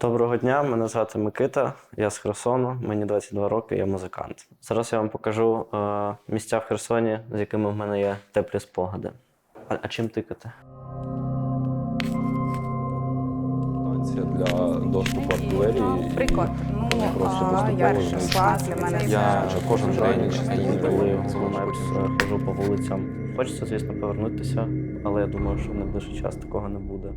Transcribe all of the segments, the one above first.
Доброго дня, мене звати Микита, я з Херсону, мені 22 роки, я музикант. Зараз я вам покажу е, місця в Херсоні, з якими в мене є теплі спогади. А, а чим тикати? Станція для доступу артилерії. Приклад. Ну, Вони просто а, я знищують. для мене Я вже кожен день коли в е, ходжу по вулицям. Хочеться, звісно, повернутися, але я думаю, що в найближчий час такого не буде.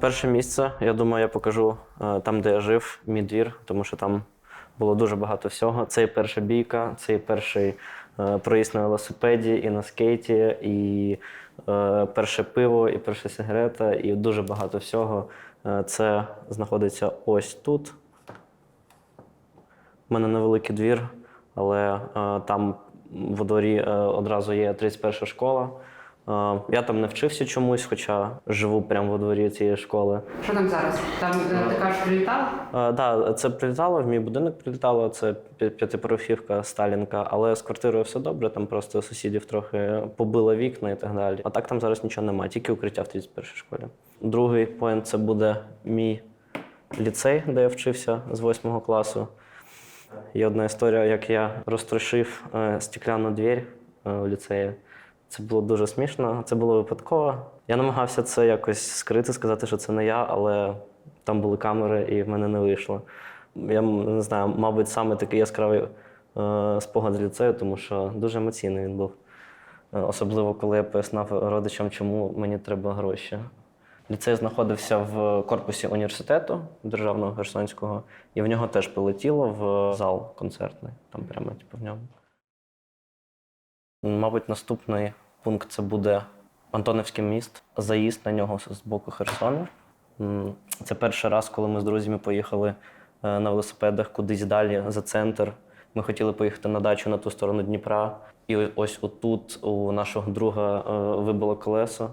Перше місце, я думаю, я покажу е, там, де я жив, мій двір, тому що там було дуже багато всього. Це і перша бійка, це і перший е, проїзд на велосипеді, і на скейті, і е, перше пиво, і перша сигарета, і дуже багато всього. Це знаходиться ось тут. У мене невеликий двір, але там в дворі одразу є 31 школа. Я там не вчився чомусь, хоча живу прямо во дворі цієї школи. Що там зараз? Там е, ти кажеш, прилітав? Так, це прилітало, в мій будинок прилітало, це п'ятипрофівка Сталінка, але з квартирою все добре, там просто сусідів трохи побило вікна і так далі. А так там зараз нічого немає, тільки укриття в 31 школі. Другий поінт це буде мій ліцей, де я вчився з 8 класу. Є одна історія, як я розтрощив е, стекляну двір е, у ліцеї. Це було дуже смішно, це було випадково. Я намагався це якось скрити, сказати, що це не я, але там були камери і в мене не вийшло. Я не знаю, мабуть, саме такий яскравий е, спогад з ліцею, тому що дуже емоційний він був. Е, Особливо, коли я пояснав родичам, чому мені треба гроші. Ліцей знаходився в корпусі університету державного Херсонського, і в нього теж полетіло в зал концертний, там прямо типу, в ньому. Мабуть, наступний пункт це буде Антонівський міст, заїзд на нього з боку Херсону. Це перший раз, коли ми з друзями поїхали е, на велосипедах кудись далі за центр. Ми хотіли поїхати на дачу на ту сторону Дніпра. І ось отут у нашого друга е, вибило колесо.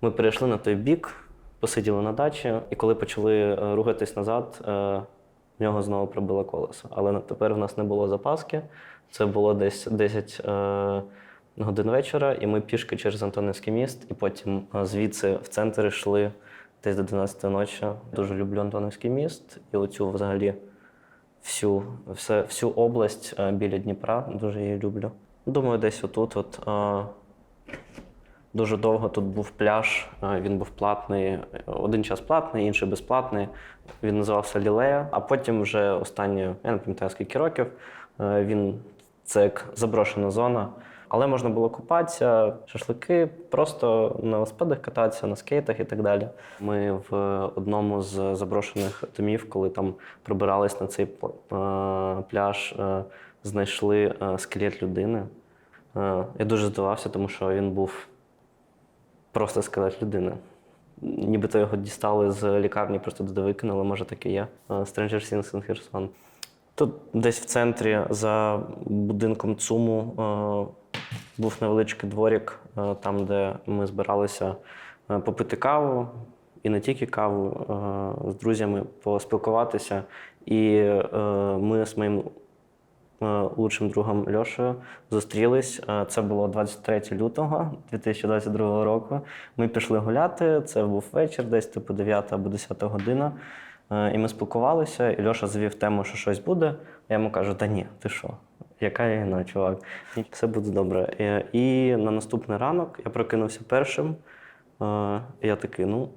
Ми перейшли на той бік, посиділи на дачі, і коли почали е, рухатись назад, в нього знову прибило колесо. Але тепер в нас не було запаски. Це було десь 10 е, годин вечора, і ми пішки через Антонівський міст, і потім е, звідси в центр йшли десь до 12 ночі. Дуже люблю Антонівський міст і оцю взагалі всю, все, всю область е, біля Дніпра. Дуже її люблю. Думаю, десь отут. От, е, Дуже довго тут був пляж, е, він був платний. Один час платний, інший безплатний. Він називався Лілея. А потім вже останні, я не пам'ятаю скільки років, е, він це як заброшена зона. Але можна було купатися, шашлики, просто на велосипедах кататися, на скейтах і так далі. Ми в одному з заброшених домів, коли там пробирались на цей е, пляж, знайшли скелет людини. Я дуже здивався, тому що він був просто скелет людини. Нібито його дістали з лікарні, просто туди викинули, може таке є. Е, Stranger Things in Kherson. Тут десь в центрі за будинком ЦУМу був невеличкий дворік, там, де ми збиралися попити каву, і не тільки каву, з друзями поспілкуватися. І е, ми з моїм лучшим другом Льошею зустрілись. Е, Це було 23 лютого 2022 року. Ми пішли гуляти. Це був вечір, десь типу 9 або 10 година. Е, І ми спілкувалися, і Льоша завів тему, що щось буде. Я йому кажу: та ні, ти що? Яка війна, чувак? Все буде добре. Е, І на наступний ранок я прокинувся першим. Я такий, ну,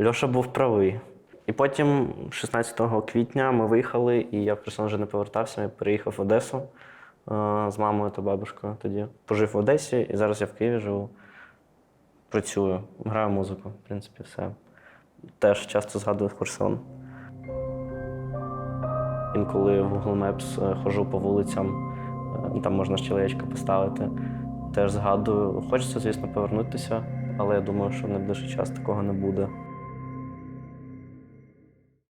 Льоша був правий. І потім, 16 квітня, ми виїхали, і я в Херсон вже не повертався. Я переїхав в Одесу е, з мамою та бабушкою тоді. Пожив в Одесі, і зараз я в Києві живу. Працюю, граю музику, в принципі, все. Теж часто згадую Херсон. Інколи в Google Maps е, ходжу по вулицям, е, там можна ще яєчко поставити. Теж згадую. Хочеться, звісно, повернутися, але я думаю, що в найближчий час такого не буде.